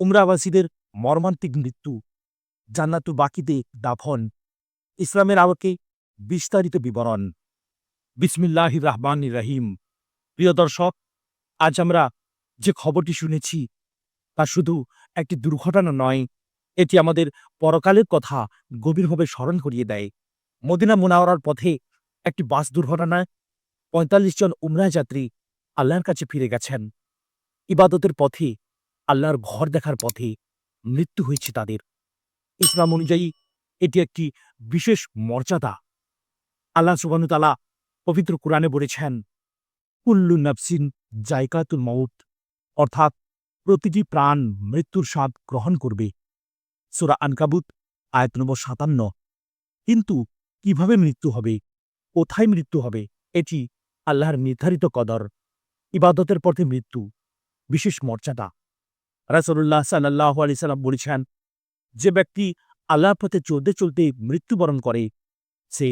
উমরাবাসীদের মর্মান্তিক মৃত্যু জান্নাতু বাকিতে দাফন, ইসলামের আলোকে বিস্তারিত বিবরণ। বিসমিল্লাহ রাহমান রহিম। প্রিয় দর্শক, আজ আমরা যে খবরটি শুনেছি, তা শুধু একটি দুর্ঘটনা নয়, এটি আমাদের পরকালের কথা গভীরভাবে স্মরণ করিয়ে দেয়। মদিনা মুনাওয়ারার পথে একটি বাস দুর্ঘটনায় পঁয়তাল্লিশ জন উমরা যাত্রী আল্লাহর কাছে ফিরে গেছেন। ইবাদতের পথে আল্লাহর ঘর দেখার পথে মৃত্যু হয়েছে তাদের। ইসলাম অনুযায়ী, এটি একটি বিশেষ মর্যাদা। আল্লাহ সুবানুতালা পবিত্র কোরআনে বলেছেন, কুল্লু নফসিন জায়কাতুল মউত অর্থাৎ প্রতিটি প্রাণ মৃত্যুর স্বাদ গ্রহণ করবে। সুরা আনকাবুত, আয়াত নম্বর সাতান্ন। কিন্তু কীভাবে মৃত্যু হবে? কোথায় মৃত্যু হবে? এটি আল্লাহর নির্ধারিত কদর। ইবাদতের পথে মৃত্যু বিশেষ মর্যাদা। রাসলুল্লাহ সাল্লাহ আলি সাল্লাম বলেছেন, যে ব্যক্তি আল্লাহর পথে চলতে চলতে মৃত্যুবরণ করে, সে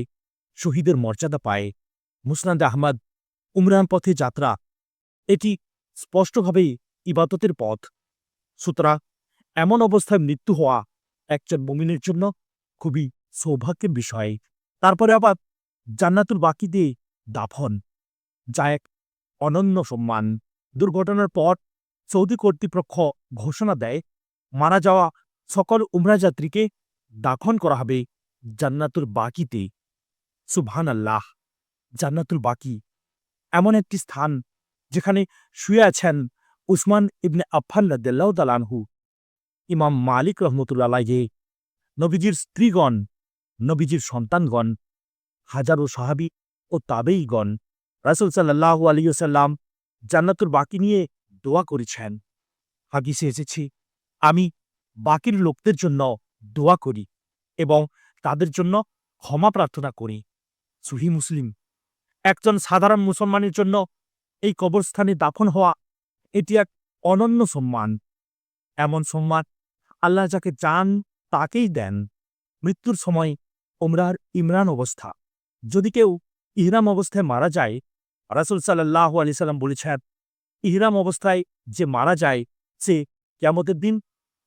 শহীদের মর্যাদা পায়। মুসনাদ আহমদ, উমরান পথে যাত্রা, এটি স্পষ্টভাবে ইবাদতের পথ। সুতরাং এমন অবস্থায় মৃত্যু হওয়া একজন মুমিনের জন্য খুবই সৌভাগ্যের বিষয়। তারপরে আবার জান্নাতুল বাকি দাফন, যা এক অনন্য সম্মান। দুর্ঘটনার পর সৌদি কর্তৃপক্ষ ঘোষণা দেয়, মারা যাওয়া সকল উমরা যাত্রীকে দাফন করা হবে জান্নাতুল বাকিতে। সুবহান আল্লাহ জান্নাতুল বাকি এমন একটি স্থান যেখানে শুয়ে আছেন উসমান ইবনে আফফান রদ্দাল্লাহ ইমাম মালিক রহমতুল্লাহ নবীজির স্ত্রীগণ, নবীজির সন্তানগণ, হাজারো সাহাবি ও তাবেইগণ রাসুল সাল্লাহ আলিয়াল্লাম জান্নাতুর বাকি নিয়ে দোয়া করেছেন। হাগিসে এসেছি, আমি বাকির লোকদের জন্য দোয়া করি এবং তাদের জন্য ক্ষমা প্রার্থনা করি। সুহি মুসলিম, একজন সাধারণ মুসলমানের জন্য এই কবরস্থানে দাফন হওয়া, এটি এক অনন্য সম্মান। এমন সম্মান আল্লাহ যাকে চান তাকেই দেন। মৃত্যুর সময় ওমরার ইমরান অবস্থা। যদি কেউ ইহরাম অবস্থায় মারা যায়, রাসুল সাল্লাহ আলি সাল্লাম বলেছেন ইহরাম অবস্থায় যে মারা যায়, সে কেমতের দিন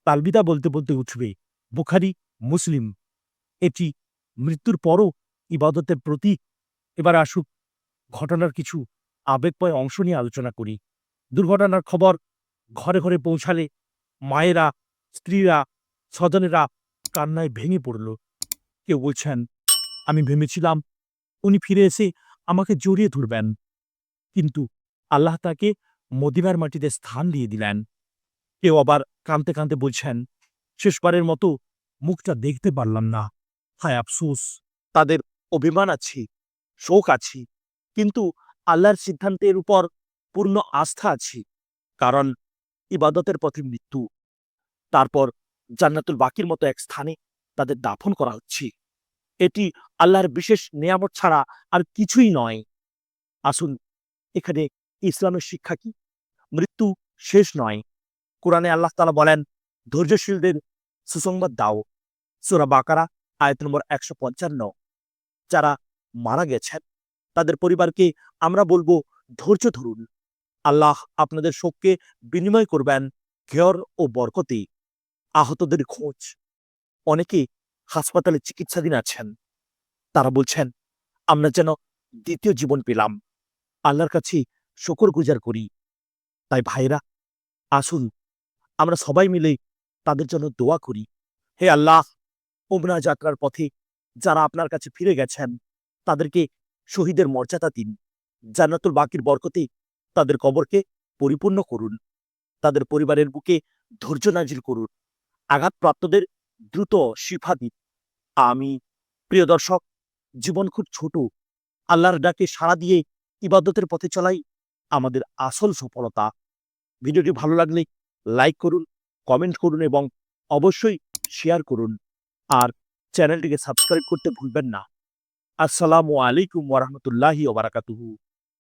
তালবিদা বলতে বলতে উঠবে, বুখারি, মুসলিম। এটি মৃত্যুর পরও ইবাদতের প্রতীক। এবার আসুক ঘটনার কিছু আবেগময় অংশ নিয়ে আলোচনা করি। দুর্ঘটনার খবর ঘরে ঘরে পৌঁছালে মায়েরা, স্ত্রীরা, স্বজনেরা কান্নায় ভেঙে পড়ল। কেউ বলছেন, আমি ভেবেছিলাম উনি ফিরে এসে আমাকে জড়িয়ে ধরবেন। কিন্তু আল্লাহ তাকে মদিনার মাটিতে স্থান দিয়ে দিলেন। কেউ আবার কাঁদতে কাঁদতে বলছেন, শেষবারের মতো মুখটা দেখতে পারলাম না। হায় আফসোস, তাদের অভিমান আছি, শোক আছি, কিন্তু আল্লাহর সিদ্ধান্তের উপর পূর্ণ আস্থা আছি, কারণ ইবাদতের পথে মৃত্যু। তারপর জান্নাতুল বাকির মতো এক স্থানে তাদের দাফন করা হচ্ছে। এটি আল্লাহর বিশেষ নিয়ামত ছাড়া আর কিছুই নয়। আসুন, এখানে ইসলামের শিক্ষা কি? মৃত্যু শেষ নয়। কোরআনে আল্লাহ তালা বলেন, ধৈর্যশীলদের সুসংবাদ দাও। সুরা বাকারা, আয়ত নম্বর একশো পঞ্চান্ন। যারা মারা গেছেন, তাদের পরিবারকে আমরা বলব, ধৈর্য ধরুন। আল্লাহ আপনাদের শোককে বিনিময় করবেন ঘেয়র ও বরকতে। আহতদের খোঁজ। অনেকে হাসপাতালে চিকিৎসাধীন আছেন। তারা বলছেন, আমরা যেন দ্বিতীয় জীবন পেলাম। আল্লাহর কাছে শকর গুজার করি। তাই ভাইরা আসুন, আমরা সবাই মিলে তাদের জন্য দোয়া করি। হে আল্লাহ, উমরা যাত্রার পথে যারা আপনার কাছে ফিরে গেছেন, তাদেরকে শহীদের মর্যাদা দিন। জান্নাতুল বাকির বরকতে তাদের কবরকে পরিপূর্ণ করুন। তাদের পরিবারের বুকে ধৈর্য নাজিল করুন। আঘাতপ্রাপ্তদের দ্রুত শিফা দিন। আমি প্রিয় দর্শক, জীবন খুব ছোট। আল্লাহর ডাকে সাড়া দিয়ে ইবাদতের পথে চলাই আমাদের আসল সফলতা। ভিডিওটি ভালো লাগলে লাইক করুন, কমেন্ট করুন এবং অবশ্যই শেয়ার করুন। আর চ্যানেলটিকে সাবস্ক্রাইব করতে ভুলবেন না। আসসালামু আলাইকুম ওরহমতুল্লাহি ওবরাকাতুহু